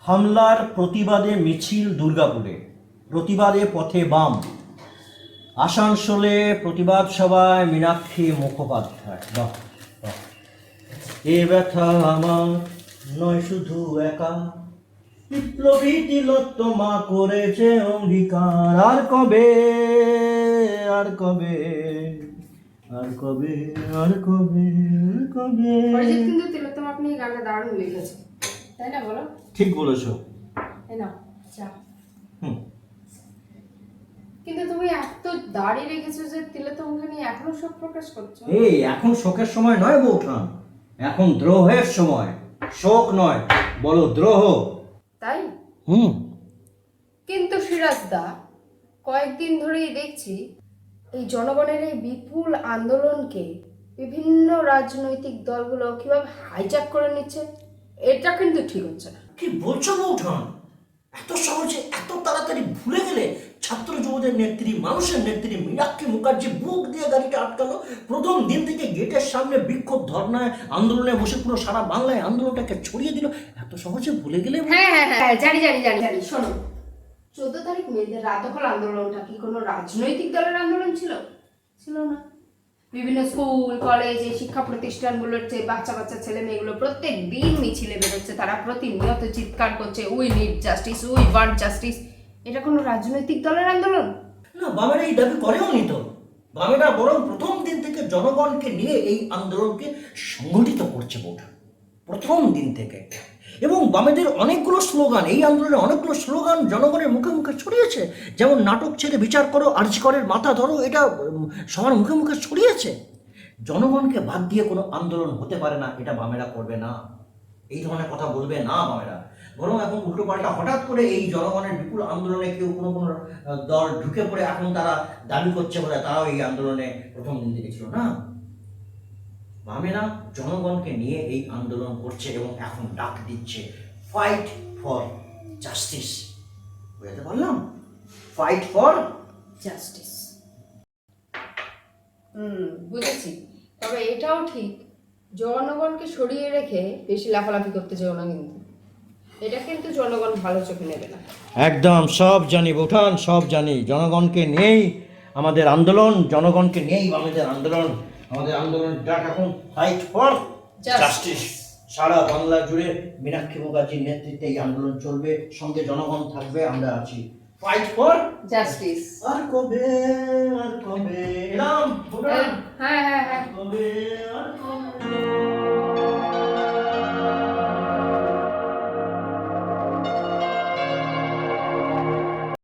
হামলার প্রতিবাদে মিছিল দুর্গাপুরে, প্রতিবাদে পথে বাম। আসানসোলে প্রতিবাদ সভায় মীনাক্ষী মুখোপাধ্যায়। বাহ। এ ব্যথা আমার, নয় শুধু একা। বিপ্লবী তিলোত্তমা করেছে অঙ্গীকার। আর কবে আর কবে আর কবে আর কবে কবে? কিন্তু তিলোত্তম আপনি গানটা দারুণ লিখেছেন। তাই না বলো? ঠিক বলেছ। নাও চা। হুম। কিন্তু তুমি এত দাড়ি রেখেছো যে তিলোত্তমকে নিয়ে এখনও শোক প্রকাশ করছ। এই এখন শোকের সময় নয় বৌঠান এখন দ্রোহের সময়। শোক নয় বলো দ্রোহ। তাই? হুম। কিন্তু সিরাজ দা কয়েকদিন ধরেই দেখছি এই জনগণের এই বিপুল আন্দোলনকে বিভিন্ন রাজনৈতিক দলগুলো কীভাবে হাইজ্যাক করে নিচ্ছে। এটা কিন্তু ঠিক হচ্ছে না। কি বলছো বৌঠান এত সহজে এত তাড়াতাড়ি ভুলে গেলে ছাত্র যুবদের নেত্রী মানুষের নেত্রী মীনাক্ষী মুখার্জি বুক দিয়ে গাড়িটা আটকালো। প্রথম দিন থেকে গেটের সামনে বিক্ষোভ ধর্নায় আন্দোলনে বসে পুরো সারা বাংলায় আন্দোলনটাকে ছড়িয়ে দিল। এত সহজে ভুলে গেলে হ্যাঁ হ্যাঁ হ্যাঁ জানি জানি জানি জানি শোনো। চোদ্দ তারিখ মেয়েদের রাতকল আন্দোলনটা কি কোনো রাজনৈতিক দলের আন্দোলন ছিল? ছিল না। বিভিন্ন স্কুল, কলেজ, এই শিক্ষা প্রতিষ্ঠানগুলোর যে বাচ্চা বাচ্চা, ছেলে মেয়েগুলো প্রত্যেক দিন মিছিলে বেরোচ্ছে। তারা প্রতিনিয়ত চিৎকার করছে we need justice we want justice এটা কোনো রাজনৈতিক দলের আন্দোলন? না, বামেরা এই দাবি করেও নি তো। বামেরা বরং প্রথম দিন থেকে জনগণকে নিয়ে এই আন্দোলনকে সংগঠিত করছে বোধ প্রথম দিন থেকে। এবং বামেদের অনেকগুলো স্লোগান, এই আন্দোলনে অনেকগুলো স্লোগান জনগণের মুখে মুখে ছড়িয়েছে। যেমন নাটক ছেড়ে বিচার করো আর্যকরের মাথা ধরো, এটা সবার মুখে মুখে ছড়িয়েছে। জনগণকে বাদ দিয়ে কোনো আন্দোলন হতে পারে না, এটা বামেরা করবে না। এই ধরনের কথা বলবে না বামেরা। বরং এখন উল্টো পাল্টা হঠাৎ করে এই জনগণের বিপুল আন্দোলনে কেউ কোনো কোনো দল ঢুকে পড়ে, এখন তারা দাবি করছে বলে তারাও এই আন্দোলনে প্রথম দিন থেকে ছিল না? বামেরা জনগণকে নিয়ে এই আন্দোলন করছে এবং এখন ডাক দিচ্ছে ফাইট ফর জাস্টিস বুঝতে পারলাম? ফাইট ফর জাস্টিস হুম বুঝেছি। তবে এটাও ঠিক জনগণকে সরিয়ে রেখে বেশি লাফালাফি করতে যেও না কিন্তু। এটা কিন্তু জনগণ ভালো চোখে নেবে না। একদম সব জানি ভুটান সব জানি। জনগণকে নিয়েই আমাদের আন্দোলন জনগণকে নিয়েই আমাদের আন্দোলন। আমাদের আন্দোলন ডাক এখন ফাইট ফর জাস্টিস সারা বাংলা জুড়ে মীনাক্ষী মুখার্জির নেতৃত্বে এই আন্দোলন চলবে সঙ্গে জনগণ থাকবে আমরা আছি। ফাইট ফর জাস্টিস আর কবে আর কবে? এলাম হ্যাঁ হ্যাঁ হ্যাঁ। কবে